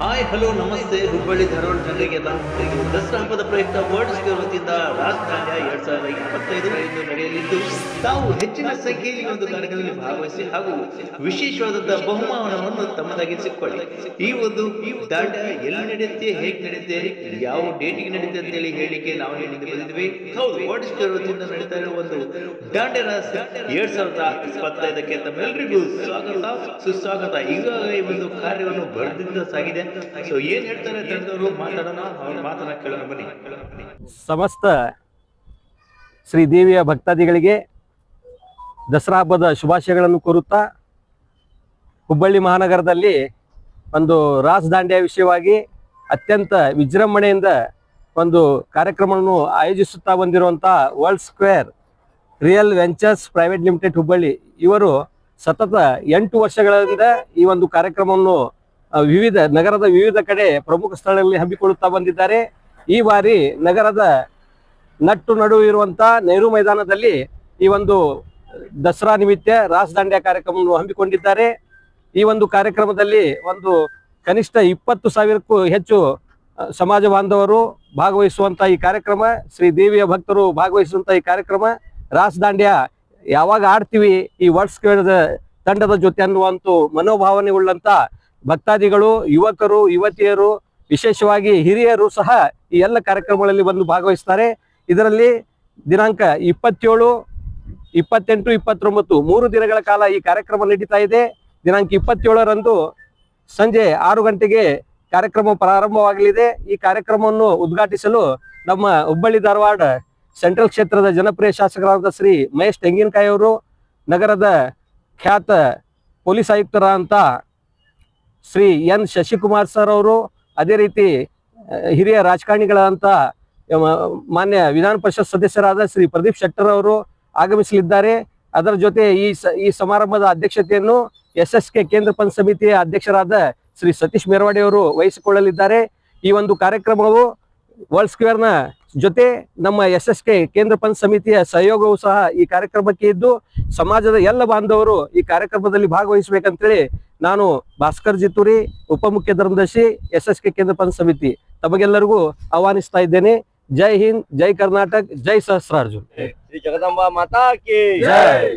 Hi, hello, ನಮಸ್ತೆ. ಹುಬ್ಬಳ್ಳಿ ಧಾರವಾಡ ಜನರಿಗೆಲ್ಲ ಈ ದಸರಾ ಹಬ್ಬದ ಪ್ರಯುಕ್ತ ವರ್ಲ್ಡ್ ಸ್ಕ್ವೇರ್ ವತಿಯಿಂದ ರಾಜಧಾನ್ಯ ಎರಡ್ ಸಾವಿರದ ಇಪ್ಪತ್ತೈದು ನಡೆಯಲಿದ್ದು, ತಾವು ಹೆಚ್ಚಿನ ಸಂಖ್ಯೆಯಲ್ಲಿ ಒಂದು ಕಾರ್ಯಕ್ರಮದಲ್ಲಿ ಭಾಗವಹಿಸಿ ಹಾಗೂ ವಿಶೇಷವಾದಂತಹ ಬಹುಮಾನವನ್ನು ತಮ್ಮದಾಗಿ ಸಿಕ್ಕೊಳ್ಳಿ. ಈ ಒಂದು ದಾಂಡ್ಯ ಎಲ್ಲಿ ನಡೆಯುತ್ತೆ, ಹೇಗೆ ನಡೆಯುತ್ತೆ, ಯಾವ ಡೇಟಿಗೆ ನಡೆಯುತ್ತೆ ಅಂತೇಳಿ ಹೇಳಿಕೆ ನಾವು ನಿಮಗೆ ಬಂದಿದ್ವಿ ಹೌದು ವರ್ಲ್ಡ್ ಸ್ಕ್ವೇರ್ ವತಿಯಿಂದ ನಡೀತಾ ಇರುವ ಒಂದು ದಾಂಡ್ಯ ರಾಸ ಎರಡ್ ಸಾವಿರದ ಇಪ್ಪತ್ತೈದಕ್ಕೆ ತಮ್ಮೆಲ್ಲರಿಗೂ ಸ್ವಾಗತ. ಸುಸ್ವಾಗತ. ಈಗಾಗಲೇ ಒಂದು ಕಾರ್ಯವನ್ನು ಬರೆದಿಂದ ಸಾಗಿದೆ. ಸೊ ಏನ್ ಹೇಳ್ತಾರೆ ತಂದವರು ಮಾತಾಡೋಣ, ಅವ್ರ ಮಾತನ್ನ ಕೇಳೋಣ, ಬನ್ನಿ. ಸಮಸ್ತ ಶ್ರೀ ದೇವಿಯ ಭಕ್ತಾದಿಗಳಿಗೆ ದಸರಾ ಹಬ್ಬದ ಶುಭಾಶಯಗಳನ್ನು ಕೋರುತ್ತಾ ಹುಬ್ಬಳ್ಳಿ ಮಹಾನಗರದಲ್ಲಿ ಒಂದು ರಾಸ್ ದಾಂಡಿಯ ವಿಷಯವಾಗಿ ಅತ್ಯಂತ ವಿಜೃಂಭಣೆಯಿಂದ ಒಂದು ಕಾರ್ಯಕ್ರಮವನ್ನು ಆಯೋಜಿಸುತ್ತಾ ಬಂದಿರುವಂಥ world square real ventures private limited Hubballi. ಇವರು ಸತತ ಎಂಟು ವರ್ಷಗಳಿಂದ ಈ ಒಂದು ಕಾರ್ಯಕ್ರಮವನ್ನು ವಿವಿಧ ನಗರದ ವಿವಿಧ ಕಡೆ ಪ್ರಮುಖ ಸ್ಥಳಗಳಲ್ಲಿ ಹಮ್ಮಿಕೊಳ್ಳುತ್ತಾ ಬಂದಿದ್ದಾರೆ. ಈ ಬಾರಿ ನಗರದ ನಟ್ಟು ನಡುವೆ ಇರುವಂತ ನೆಹರು ಮೈದಾನದಲ್ಲಿ ಈ ಒಂದು ದಸರಾ ನಿಮಿತ್ತ ರಾಸ್ ದಾಂಡ್ಯ ಕಾರ್ಯಕ್ರಮವನ್ನು ಹಮ್ಮಿಕೊಂಡಿದ್ದಾರೆ. ಈ ಒಂದು ಕಾರ್ಯಕ್ರಮದಲ್ಲಿ ಒಂದು ಕನಿಷ್ಠ ಇಪ್ಪತ್ತು ಸಾವಿರಕ್ಕೂ ಹೆಚ್ಚು ಸಮಾಜ ಬಾಂಧವರು ಭಾಗವಹಿಸುವಂತ ಈ ಕಾರ್ಯಕ್ರಮ, ಶ್ರೀ ದೇವಿಯ ಭಕ್ತರು ಭಾಗವಹಿಸುವಂತ ಈ ಕಾರ್ಯಕ್ರಮ. ರಾಸ್ ದಾಂಡ್ಯ ಯಾವಾಗ ಆಡ್ತೀವಿ ಈ ವರ್ಡ್ಸ್ ಕೇಳಿದ ತಂಡದ ಜೊತೆ ಅನ್ನುವಂತ ಮನೋಭಾವನೆ ಉಳ್ಳಂತ ಭಕ್ತಾದಿಗಳು, ಯುವಕರು, ಯುವತಿಯರು, ವಿಶೇಷವಾಗಿ ಹಿರಿಯರು ಸಹ ಈ ಎಲ್ಲ ಕಾರ್ಯಕ್ರಮಗಳಲ್ಲಿ ಬಂದು ಭಾಗವಹಿಸ್ತಾರೆ. ಇದರಲ್ಲಿ ದಿನಾಂಕ ಇಪ್ಪತ್ತೇಳು, ಇಪ್ಪತ್ತೆಂಟು, ಇಪ್ಪತ್ತೊಂಬತ್ತು, ಮೂರು ದಿನಗಳ ಕಾಲ ಈ ಕಾರ್ಯಕ್ರಮ ನಡೀತಾ ಇದೆ. ದಿನಾಂಕ ಇಪ್ಪತ್ತೇಳರಂದು ಸಂಜೆ ಆರು ಗಂಟೆಗೆ ಕಾರ್ಯಕ್ರಮ ಪ್ರಾರಂಭವಾಗಲಿದೆ. ಈ ಕಾರ್ಯಕ್ರಮವನ್ನು ಉದ್ಘಾಟಿಸಲು ನಮ್ಮ ಹುಬ್ಬಳ್ಳಿ ಧಾರವಾಡ ಸೆಂಟ್ರಲ್ ಕ್ಷೇತ್ರದ ಜನಪ್ರಿಯ ಶಾಸಕರಾದ ಶ್ರೀ ಮಹೇಶ್ ತೆಂಗಿನಕಾಯಿ ಅವರು, ನಗರದ ಖ್ಯಾತ ಪೊಲೀಸ್ ಆಯುಕ್ತರಾದಂಥ ಶ್ರೀ ಎನ್ ಶಶಿಕುಮಾರ್ ಸರ್ ಅವರು ಅದೇ ರೀತಿ ಹಿರಿಯ ರಾಜಕಾರಣಿಗಳಾದಂಥ ಮಾನ್ಯ ವಿಧಾನ ಪರಿಷತ್ ಸದಸ್ಯರಾದ ಶ್ರೀ ಪ್ರದೀಪ್ ಶೆಟ್ಟರ್ ಅವರು ಆಗಮಿಸಲಿದ್ದಾರೆ. ಅದರ ಜೊತೆ ಈ ಈ ಸಮಾರಂಭದ ಅಧ್ಯಕ್ಷತೆಯನ್ನು ಎಸ್ ಎಸ್ ಕೆ ಕೇಂದ್ರ ಪಂಚ ಸಮಿತಿಯ ಅಧ್ಯಕ್ಷರಾದ ಶ್ರೀ ಸತೀಶ್ ಮೇರ್ವಾಡಿ ಅವರು ವಹಿಸಿಕೊಳ್ಳಲಿದ್ದಾರೆ. ಈ ಒಂದು ಕಾರ್ಯಕ್ರಮವು ವರ್ಲ್ಡ್ ಸ್ಕ್ವೇರ್ನ ಜೊತೆ ನಮ್ಮ ಎಸ್ ಎಸ್ ಕೆ ಕೇಂದ್ರ ಪಂಚ ಸಮಿತಿಯ ಸಹಯೋಗವೂ ಸಹ ಈ ಕಾರ್ಯಕ್ರಮಕ್ಕೆ ಇದ್ದು ಸಮಾಜದ ಎಲ್ಲ ಬಾಂಧವರು ಈ ಕಾರ್ಯಕ್ರಮದಲ್ಲಿ ಭಾಗವಹಿಸಬೇಕಂತೇಳಿ ನಾನು ಭಾಸ್ಕರ್ ಜಿತ್ತೂರಿ ಉಪಮುಖ್ಯ ಧರ್ಮದರ್ಶಿ ಎಸ್ ಎಸ್ ಕೆ ಕೇಂದ್ರ ಪಂಚ ಸಮಿತಿ ತಮಗೆಲ್ಲರಿಗೂ ಆಹ್ವಾನಿಸ್ತಾ ಇದ್ದೇನೆ. ಜೈ ಹಿಂದ್ ಜೈ ಕರ್ನಾಟಕ ಜೈ ಸಹಸ್ರಾರ್ಜುನ್. ಜಗದಂಬಾ ಮಾತಾ ಕಿ ಜೈ.